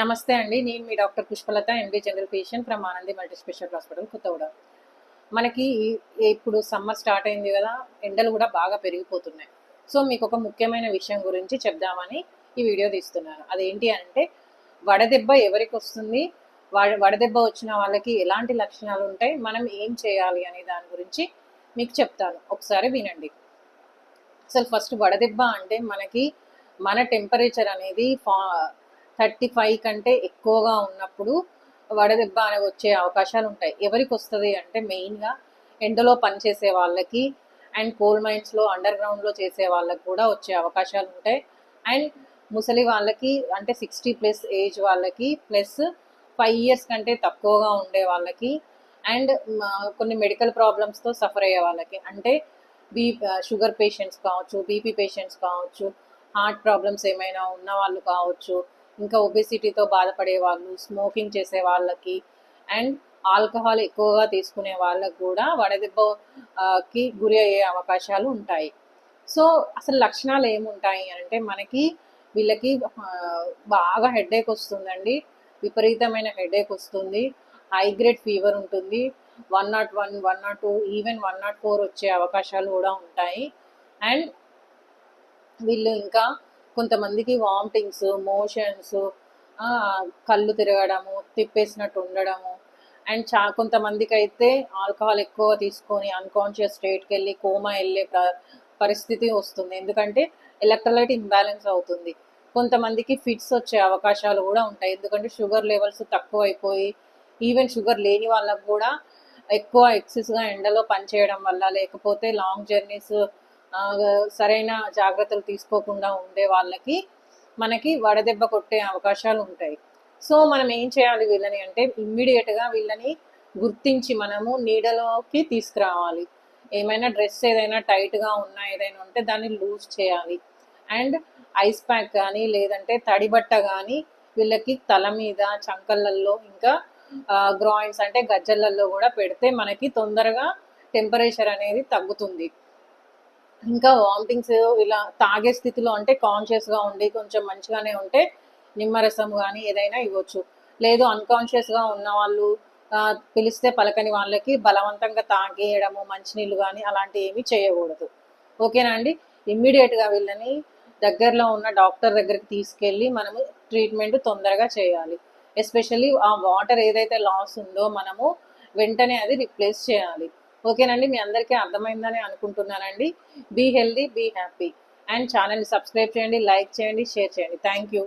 నమస్తే అండి. నేను మీ doctor Pushpalatha MD general patient from Anandi multi special hospital Kothagudem మనకి ఇప్పుడు సమ్మర్ స్టార్ట్ అయింది కదా ఎండలు కూడా బాగా పెరిగిపోతున్నాయి. సో మీకు ఒక ముఖ్యమైన విషయం గురించి చెప్దామని ఈ వీడియో తీస్తున్నాను. అదేంటి అంటే వడదెబ్బ ఎవరికి వస్తుంది? వడదెబ్బ వచ్చిన వాళ్ళకి ఎలాంటి లక్షణాలు ఉంటాయి? మనం ఏం చేయాలి అనే దాని గురించి మీకు చెప్తాను. ఒకసారి వినండి. అసలు ఫస్ట్ వడదెబ్బ అంటే మనకి మన టెంపరేచర్ అనేది ఫా థర్టీ ఫైవ్ కంటే ఎక్కువగా ఉన్నప్పుడు వడదెబ్బ అని వచ్చే అవకాశాలు ఉంటాయి ఎవరికి వస్తుంది అంటే మెయిన్గా ఎండలో పనిచేసే వాళ్ళకి అండ్ కోల్ మైన్స్లో అండర్ గ్రౌండ్లో చేసే వాళ్ళకి కూడా వచ్చే అవకాశాలు ఉంటాయి అండ్ ముసలి వాళ్ళకి అంటే సిక్స్టీ ప్లస్ ఏజ్ వాళ్ళకి ప్లస్ ఫైవ్ ఇయర్స్ కంటే తక్కువగా ఉండే వాళ్ళకి అండ్ కొన్ని మెడికల్ ప్రాబ్లమ్స్తో సఫర్ అయ్యే వాళ్ళకి అంటే బీ షుగర్ పేషెంట్స్ కావచ్చు బీపీ పేషెంట్స్ కావచ్చు హార్ట్ ప్రాబ్లమ్స్ ఏమైనా ఉన్న వాళ్ళు కావచ్చు ఇంకా ఒబెసిటీతో బాధపడే వాళ్ళు స్మోకింగ్ చేసే వాళ్ళకి అండ్ ఆల్కహాల్ ఎక్కువగా తీసుకునే వాళ్ళకు కూడా వడదెబ్బకి గురి అయ్యే అవకాశాలు ఉంటాయి. సో అసలు లక్షణాలు ఏముంటాయి అంటే మనకి వీళ్ళకి బాగా హెడేక్ వస్తుందండి. విపరీతమైన హెడేక్ వస్తుంది. హై గ్రేడ్ ఫీవర్ ఉంటుంది. One not one one not two even one not four వచ్చే అవకాశాలు కూడా ఉంటాయి. అండ్ వీళ్ళు ఇంకా కొంతమందికి వామిటింగ్స్ మోషన్స్ కళ్ళు తిరగడము తిప్పేసినట్టు ఉండడము. అండ్ చా కొంతమందికి అయితే ఆల్కహాల్ ఎక్కువ తీసుకొని అన్కాన్షియస్ స్టేట్కి వెళ్ళి కోమా వెళ్ళే పరిస్థితి వస్తుంది. ఎందుకంటే ఎలక్ట్రోలైట్ ఇంబ్యాలెన్స్ అవుతుంది. కొంతమందికి ఫిట్స్ వచ్చే అవకాశాలు కూడా ఉంటాయి. ఎందుకంటే షుగర్ లెవెల్స్ తక్కువ అయిపోయి ఈవెన్ షుగర్ లేని వాళ్ళకు కూడా ఎక్కువ ఎక్సెస్గా ఎండలో పనిచేయడం వల్ల లేకపోతే లాంగ్ జర్నీస్ సరైన జాగ్రత్తలు తీసుకోకుండా ఉండే వాళ్ళకి మనకి వడదెబ్బ కొట్టే అవకాశాలు ఉంటాయి. సో మనం ఏం చేయాలి వీళ్ళని అంటే ఇమ్మీడియట్గా వీళ్ళని గుర్తించి మనము నీడలోకి తీసుకురావాలి. ఏమైనా డ్రెస్ ఏదైనా టైట్గా ఉన్నా ఏదైనా ఉంటే దాన్ని లూజ్ చేయాలి. అండ్ ఐస్ ప్యాక్ కానీ లేదంటే తడి బట్ట కానీ వీళ్ళకి తల మీద చంకళ్ళల్లో ఇంకా గ్రాయిన్స్ అంటే గజ్జలల్లో కూడా పెడితే మనకి తొందరగా టెంపరేచర్ అనేది తగ్గుతుంది. ఇంకా వామిటింగ్స్ ఇలా తాగే స్థితిలో అంటే కాన్షియస్గా ఉండి కొంచెం మంచిగానే ఉంటే నిమ్మరసం కానీ ఏదైనా ఇవ్వచ్చు. లేదు అన్కాన్షియస్గా ఉన్న వాళ్ళు పిలిస్తే పలకని వాళ్ళకి బలవంతంగా తాగేయడము మంచినీళ్ళు కానీ అలాంటివి ఏమీ చేయకూడదు. ఓకేనా అండి? ఇమ్మీడియట్గా వీళ్ళని దగ్గరలో ఉన్న డాక్టర్ దగ్గరికి తీసుకెళ్ళి మనము ట్రీట్మెంట్ తొందరగా చేయాలి. ఎస్పెషల్లీ ఆ వాటర్ ఏదైతే లాస్ ఉందో మనము వెంటనే అది రిప్లేస్ చేయాలి. ఓకేనండి మీ అందరికీ అర్థమైందని అనుకుంటున్నానండి. Be healthy be happy. And ఛానల్ని సబ్స్క్రైబ్ చేయండి లైక్ చేయండి షేర్ చేయండి. Thank you.